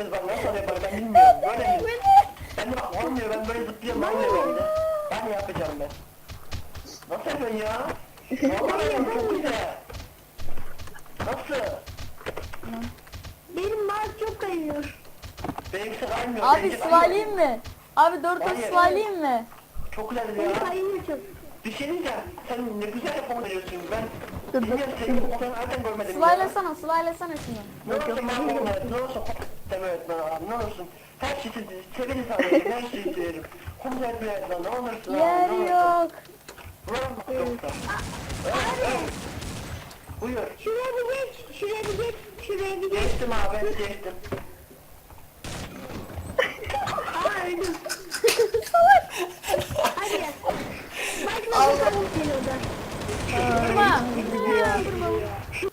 herkes bak nasıl yapar bilmiyorum. Böyle mi? Ben bak olmuyor ben böyle zıplıyorum olmuyor bende. Ben yapacağım ben? Nasıl yapıyorsun ya? Vallahi ya çok güzel. Nasıl? Benim mouse çok kayıyor. Benimki kaymıyor. Abi benimki sıvalayayım mı? Abi dört Hayır. sıvalayayım mı? Çok güzel ya. Benim kayıyor çok. Bir şey diyeceğim. Sen ne güzel yapımı veriyorsun. Ben Dur, dur. bilmiyorum seni bu. Sıvaylasana sıvaylasana şunu. Ne olsun ben bilmiyorum. Ne olsun deme öğretmen abi. Ne olursun. Her şeyi severiz abi. Her şeyi severim. Kum öğretmen öğretmen. Ne olursun. Yer ne olursun. yok. Vurma yoksa. Evet, evet. Buyur. Şuraya bir geç. Şuraya bir geç. Şuraya bir geç. Geçtim abi ben geçtim. Aa öldüm. Hadi. Başla bakalım seni orada. Durma. Durma durma.